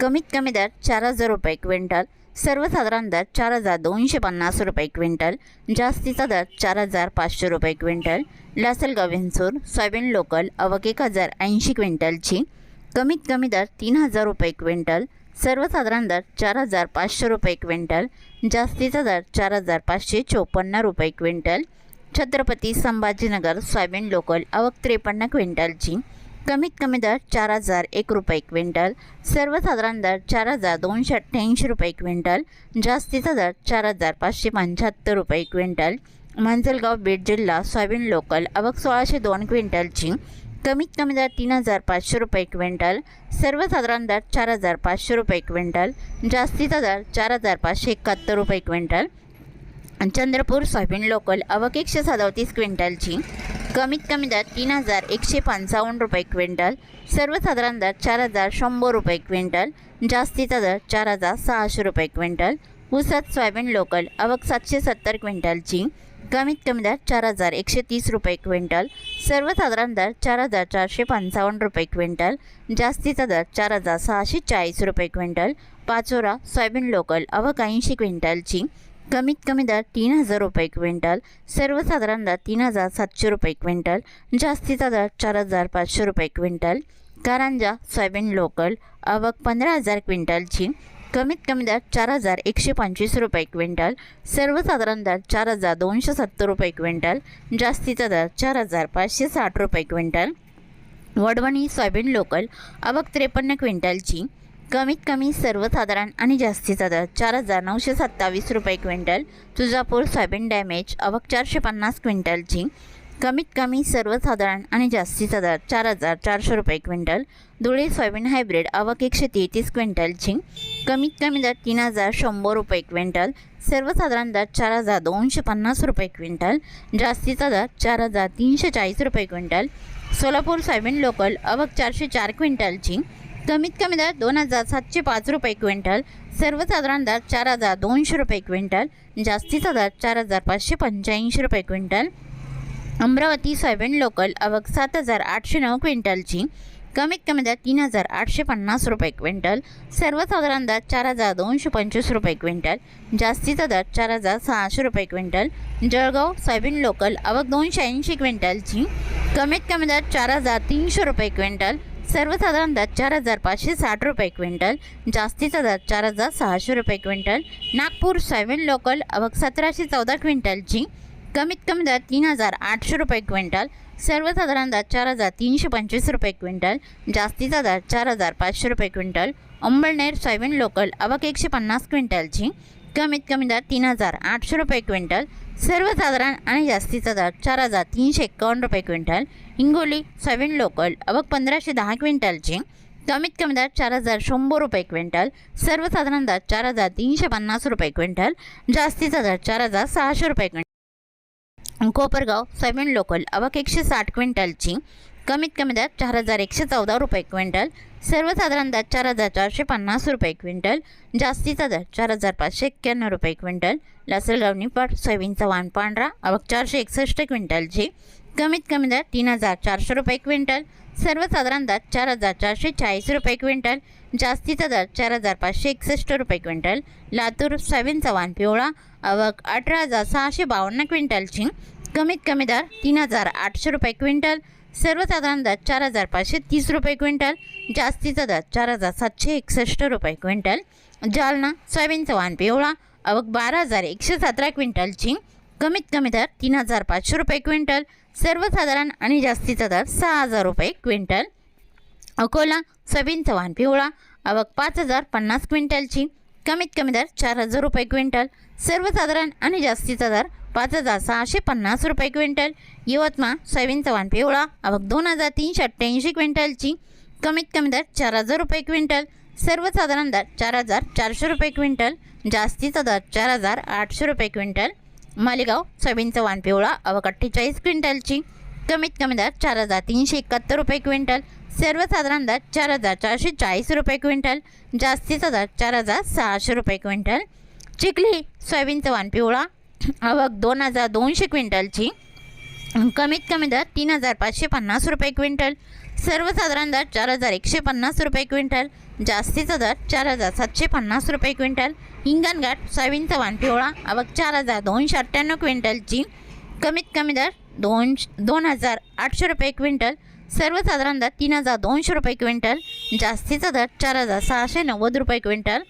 कमीत कमी दर चार हजार रुपये क्विंटल सर्वसाधारण दर चार हजार दोनशे पन्नास रुपये क्विंटल जास्तीचा दर चार हजार पाचशे रुपये quintal Lasalgaon Vinchur soyabean local अवक एक हजार ऐंशी क्विंटलची कमीत कमी दर तीन हजार रुपये क्विंटल सर्वसाधारण दर चार हजार पाचशे रुपये क्विंटल जास्तीचा दर चार हजार पाचशे चोपन्न रुपये quintal Chhatrapati Sambhajinagar soyabean local अवक त्रेपन्न क्विंटलची कमीत कमी दर चार हजार एक रुपये क्विंटल सर्वसाधारण दर चार हजार दोनशे अठ्ठ्याऐंशी रुपये क्विंटल जास्तीचा दर चार हजार पाचशे पंच्याहत्तर रुपये क्विंटल. मांजलगाव बीड जिल्हा सोयाबीन लोकल अवक सोळाशे दोन क्विंटलची कमीत कमी दर तीन हजार पाचशे रुपये क्विंटल सर्वसाधारण दर चार हजार पाचशे रुपये क्विंटल जास्तीचा दर चार हजार पाचशे एकाहत्तर रुपये क्विंटल. चंद्रपूर सोयाबीन लोकल अवक एकशे सदोतीस क्विंटलची कमीत कमी दर तीन हजार एकशे पंचावन्न रुपये क्विंटल सर्वसाधारण दर चार हजार शंभर रुपये क्विंटल जास्तीचा दर चार हजार सहाशे रुपये क्विंटल ऊसात सोयाबीन लोकल आवक सातशे सत्तर क्विंटलची कमीत कमी दर चार हजार एकशे तीस रुपये क्विंटल सर्वसाधारण दर चार हजार चारशे पंचावन्न रुपये क्विंटल जास्तीचा दर चार हजार सहाशे चाळीस रुपये क्विंटल पाचोरा सोयाबीन लोकल अवक ऐंशी क्विंटलची कमीत कमी दर तीन हजार रुपये क्विंटल सर्वसाधारण दर तीन हजार सातशे रुपये क्विंटल जास्तीचा दर चार हजार पाचशे रुपये क्विंटल. कारंजा सोयाबीन लोकल आवक पंधरा हजार क्विंटलची कमीत कमी दर चार हजार एकशे पंचवीस रुपये क्विंटल सर्वसाधारण दर चार हजार दोनशे सत्तर रुपये क्विंटल जास्तीचा दर चार हजार पाचशे साठ रुपये क्विंटल. वडवणी सोयाबीन लोकल आवक त्रेपन्न क्विंटलची कमीत कमी सर्वसाधारण आणि जास्तीचा दर चार हजार नऊशे सत्तावीस रुपये क्विंटल तुळजापूर सोयाबीन डॅमेज अवक चारशे पन्नास क्विंटलची कमीत कमी सर्वसाधारण आणि जास्तीचा दर चार हजार चारशे रुपये क्विंटल धुळे सोयाबीन हायब्रिड अवक एकशे तेहतीस क्विंटलची कमीत कमी दर तीन हजार शंभर रुपये क्विंटल सर्वसाधारण दर चार हजार दोनशे पन्नास रुपये क्विंटल जास्तीचा दर चार हजार तीनशे चाळीस रुपये क्विंटल. सोलापूर सोयाबीन लोकल अवक चारशे चार क्विंटलची कमीत कमी दर दोन हजार सातशे पाच रुपये क्विंटल सर्वसाधारण दर चार हजार दोनशे रुपये क्विंटल जास्तीचा दर चार हजार पाचशे पंच्याऐंशी रुपये क्विंटल. अमरावती सोयाबीन लोकल आवक सात हजार आठशे नऊ क्विंटलची कमीत कमी दर तीन हजार आठशे पन्नास रुपये क्विंटल सर्वसाधारण दर चार हजार दोनशे पंचवीस रुपये क्विंटल जास्तीचा दर चार हजार सहाशे रुपये क्विंटल. जळगाव सोयाबीन लोकल आवक दोनशे ऐंशी क्विंटलची कमीत कमी दर चार हजार तीनशे रुपये क्विंटल सर्वसाधारण दर चार हजार पाचशे साठ रुपये क्विंटल जास्तीचा दर चार हजार सहाशे रुपये क्विंटल नागपूर सोयाबीन लोकल अवघ सतराशे चौदा क्विंटलची कमीत कमी दर तीन हजार आठशे रुपये क्विंटल सर्वसाधारण दर चार हजार तीनशे पंचवीस रुपये क्विंटल जास्तीचा दर चार हजार पाचशे रुपये क्विंटल अंबळनेर सोयाबीन लोकल अवक एकशे पन्नास क्विंटलची कमीत कमी दर तीन हजार आठशे रुपये क्विंटल सर्वसाधारण आणि जास्तीचा दर चार हजार तीनशे एकावन्न रुपये क्विंटल हिंगोली सविन लोकल अवक पंधराशे दहा क्विंटलची. कमीत कमी दर चार हजार शंभर रुपये क्विंटल. सर्वसाधारण दर चार हजार तीनशे पन्नास रुपये क्विंटल. जास्तीचा दर चार हजार सहाशे रुपये क्विंटल. कोपरगाव सोयाबीन लोकल अवक एकशे साठ क्विंटलची. कमीत कमी दर चार हजार एकशे चौदा रुपये क्विंटल. सर्वसाधारण दर चार हजार चारशे पन्नास रुपये क्विंटल. जास्तीचा दर चार हजार पाचशे एक्क्याण्णव रुपये क्विंटल. लासलगाव निपाट सोयाबीनचा वाण पांढरा अवक चारशे एकसष्ट क्विंटलची. कमीत कमी दर तीन हजार चारशे रुपये क्विंटल. सर्वसाधारण दर चार हजार चारशे चाळीस रुपये क्विंटल. जास्तीचा दर चार हजार पाचशे एकसष्ट रुपये क्विंटल. लातूर सोयाबीन चव्हाण पिवळा. अवक अठरा हजार सहाशे बावन्न क्विंटलची कमीत कमी दर तीन हजार आठशे रुपये क्विंटल. सर्वसाधारण दर चार हजार पाचशे तीस रुपये क्विंटल. जास्तीचा दर चार हजार सातशे एकसष्ट रुपये क्विंटल. जालना सोयाबीन चव्हाण पिवळा. अवक बारा हजार एकशे सतरा क्विंटलची कमीत कमी दर तीन हजार पाचशे रुपये क्विंटल सर्वसाधारण आणि जास्तीचा दर सहा हजार रुपये क्विंटल. अकोला सोयाबीन चव्हाण पिवळा आवक पाच हजार पन्नास क्विंटलची कमीत कमी दर चार हजार रुपये क्विंटल सर्वसाधारण आणि जास्तीचा दर पाच हजार सहाशे पन्नास रुपये क्विंटल. यवतमाळ सोयाबीन चव्हाण पिवळा आवक दोन हजार तीनशे अठ्ठ्याऐंशी क्विंटलची कमीत कमी दर चार हजार रुपये क्विंटल सर्वसाधारण दर चार हजार चारशे रुपये क्विंटल जास्तीचा दर चार हजार आठशे रुपये क्विंटल. मालेगाव सोयाबीन चव्हाण पिवळा आवक अठ्ठेचाळीस क्विंटलची. कमीत कमी दर चार हजार तीनशे एकाहत्तर रुपये क्विंटल. सर्वसाधारण दर चार हजार चारशे चाळीस रुपये क्विंटल. जास्तीचा दर चार हजार सहाशे रुपये क्विंटल. चिखली सोयाबीन चव्हाण पिवळा. आवक दोन हजार दोनशे क्विंटलची. कमीत कमी दर तीन हजार पाचशे पन्नास रुपये क्विंटल. सर्वसाधारण दर चार हजार एकशे पन्नास रुपये क्विंटल. जास्तीचा दर चार हजार सातशे पन्नास रुपये क्विंटल. हिंगणघाट सोयाबीन चव्हाण पिवळा. आवक चार हजार दोनशे अठ्ठ्याण्णव क्विंटलची कमीत कमी दर दोन दोन हजार आठशे रुपये क्विंटल. सर्वसाधारण दर तीन हजार दोनशे रुपये क्विंटल. जास्तीचा दर चार हजार सहाशे नव्वद रुपये क्विंटल.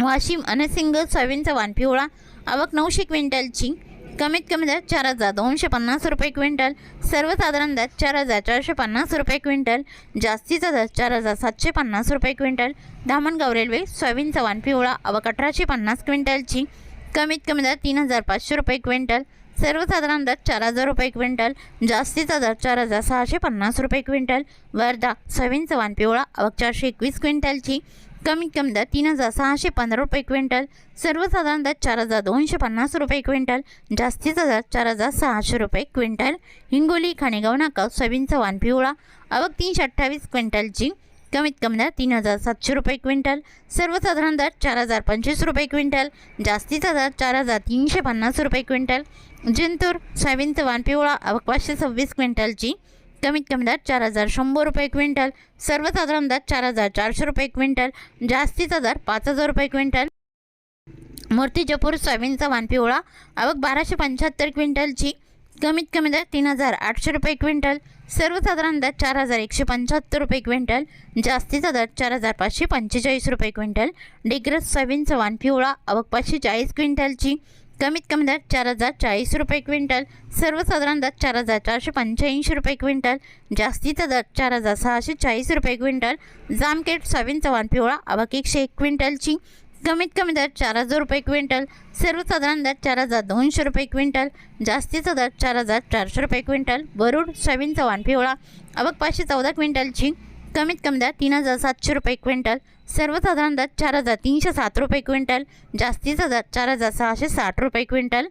वाशिम अनसिंग सोयाबीन चव्हाण पिवळा. आवक नऊशे क्विंटलची कमीत कमी दर चार हजार दोनशे पन्नास रुपये क्विंटल. सर्वसाधारण दर चार हजार चारशे पन्नास रुपये क्विंटल. जास्तीचा दर चार हजार सातशे पन्नास रुपये क्विंटल. धामणगाव रेल्वे सोयाबीन चव्हाण पिवळा आवक अठराशे पन्नास क्विंटलची. कमीत कमी दर तीन हजार पाचशे रुपये क्विंटल. सर्वसाधारण दर चार हजार रुपये क्विंटल. जास्तीचा दर चार हजार सहाशे पन्नास रुपये क्विंटल. वर्धा सोयाबीन चव्हाण पिवळा आवक चारशे एकवीस क्विंटलची. कमीत कमी दर तीन हजार सहाशे पंधरा रुपये क्विंटल सर्वसाधारण दर चार हजार दोनशे पन्नास रुपये क्विंटल जास्तीचा दर चार हजार सहाशे रुपये क्विंटल. हिंगोली खाणेगाव नाका सोयाबीनचा चव्हाण पिवळा. आवक तीनशे अठ्ठावीस क्विंटलची कमीत कमी दर तीन हजार सातशे रुपये क्विंटल. सर्वसाधारण दर चार हजार पंचवीस रुपये क्विंटल जास्तीचा दर चार हजार तीनशे पन्नास रुपये क्विंटल. जिंतूर सोयाबीनचं चव्हाण पिवळा. आवक पाचशे सव्वीस क्विंटलची कमीत कमी दर चार हजार शंभर रुपये क्विंटल. सर्वसाधारण दर चार हजार चारशे रुपये क्विंटल. जास्तीचा दर पाच हजार रुपये क्विंटल. मूर्तीजपूर सोयाबीनचा वाण पिवळा आवक बाराशे पंच्याहत्तर क्विंटलची. कमीत कमी दर तीन हजार आठशे रुपये क्विंटल. सर्वसाधारण दर चार हजार एकशे पंच्याहत्तर रुपये क्विंटल. जास्तीचा दर चार हजार पाचशे पंचेचाळीस रुपये क्विंटल. डिग्रस सोयाबीनचा वाण पिवळा आवक पाचशे चाळीस क्विंटलची. कमीत कमी दर चार हजार चाळीस रुपये क्विंटल. सर्वसाधारण दर चार हजार चारशे पंच्याऐंशी रुपये क्विंटल. जास्तीचा दर चार हजार सहाशे चाळीस रुपये क्विंटल. जामखेड सोयाबीन चव्हाण पिवळा अबाक एकशे एक क्विंटलची. कमीत कमी दर चार हजार रुपये क्विंटल. सर्वसाधारण दर चार हजार दोनशे रुपये क्विंटल. जास्तीचा दर चार हजार चारशे रुपये क्विंटल. वरुड सोयाबीन चव्हाण पिवळा अबक पाचशे चौदा क्विंटलची. कमीत कमी दर तीन हजार सातशे रुपये क्विंटल सर्वसाधारण दर चार हजार तीनशे सात रुपये क्विंटल जास्तीचा दर चार हजार सहाशे साठ रुपये क्विंटल.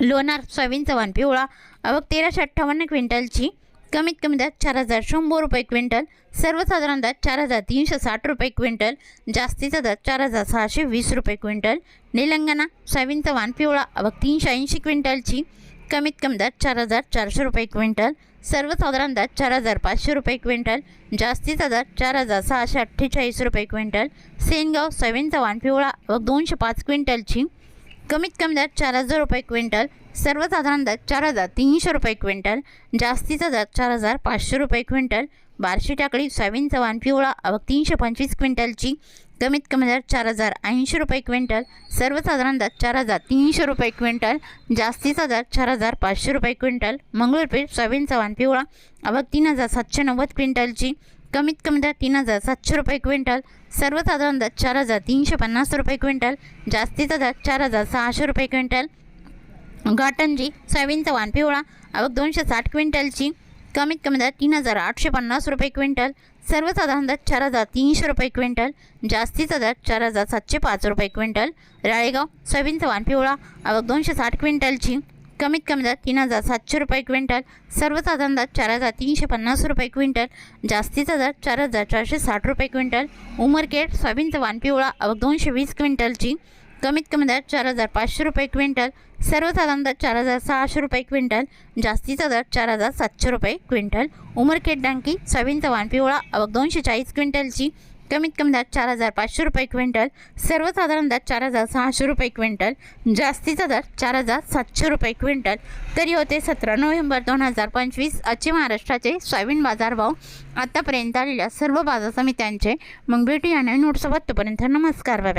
लोणार सोयाबीनचा वन पिवळा अवघ तेराशे अठ्ठावन्न क्विंटलची कमीत कमी दर चार हजार शंभर रुपये क्विंटल सर्वसाधारण दर चार हजार तीनशे साठ रुपये क्विंटल जास्तीचा दर चार हजार सहाशे वीस रुपये क्विंटल. निलंगणा सोयाबीनचा वान पिवळा अवघ तीनशे ऐंशी क्विंटलची कमीत कमी दर चार हजार चारशे रुपये क्विंटल. सर्वसाधारण दर चार हजार पाचशे रुपये क्विंटल जास्तीचा दर चार हजार सहाशे अठ्ठेचाळीस रुपये क्विंटल सेनगाव सोयाबीन चव्हाण पिवळा व दोनशे पाच क्विंटलची कमीत कमी दर चार हजार रुपये क्विंटल सर्वसाधारण दर चार हजार तीनशे रुपये क्विंटल जास्तीचा दर चार हजार पाचशे रुपये क्विंटल बार्शी टाकळी सोयाबीन चव्हाण पिवळा आवक तीनशे पंचवीस क्विंटलची कमीत कमी दर चार हजार ऐंशी रुपये क्विंटल सर्वसाधारण दर चार हजार तीनशे रुपये क्विंटल जास्तीचा दर चार हजार पाचशे रुपये क्विंटल मंगळूरपीठ सोयाबीन चव्हाण पिवळा आवक तीन हजार सातशे नव्वद क्विंटलची कमीत कमी दर तीन हजार सातशे रुपये क्विंटल सर्वसाधारण दर चार हजार तीनशे पन्नास रुपये क्विंटल जास्तीचा दर चार हजार सहाशे रुपये क्विंटल घाटंजी सोयाबीन चव्हाण पिवळा आवक दोनशे साठ क्विंटलची कमीत कमी दर तीन हजार आठशे पन्नास रुपये क्विंटल सर्वसाधारण दर चार हजार तीनशे रुपये क्विंटल जास्तीचा दर चार हजार सातशे पाच रुपये क्विंटल राळेगाव सोयाबीनचा वाण पिवळा आवक दोनशे साठ क्विंटलची कमीत कमी दर तीन हजार सातशे रुपये क्विंटल सर्वसाधारण दर चार हजार तीनशे पन्नास रुपये क्विंटल जास्तीचा दर चार हजार चारशे साठ रुपये क्विंटल उमरखेड सोयाबीनचा वाण पिवळा आवक दोनशे वीस क्विंटलची कमीत कमी दर चार हजार पाचशे रुपये क्विंटल सर्वसाधारण दर चार हजार सहाशे रुपये क्विंटल जास्तीचा दर चार हजार सातशे रुपये क्विंटल. उमरखेड डांकी सोयाबीन तवान पिवळा आवक दोनशे चाळीस क्विंटलची. कमीत कमी दर चार हजार पाचशे रुपये क्विंटल सर्वसाधारण दर चार हजार सहाशे रुपये क्विंटल जास्तीचा दर चार हजार सातशे रुपये क्विंटल. तरी होते सतरा नोव्हेंबर दोन हजार पंचवीस आजचे महाराष्ट्राचे सोयाबीन बाजारभाव आतापर्यंत आलेल्या सर्व बाजार समित्यांचे. मग भेटूया नवीन नोटसोबत तोपर्यंत नमस्कार बाय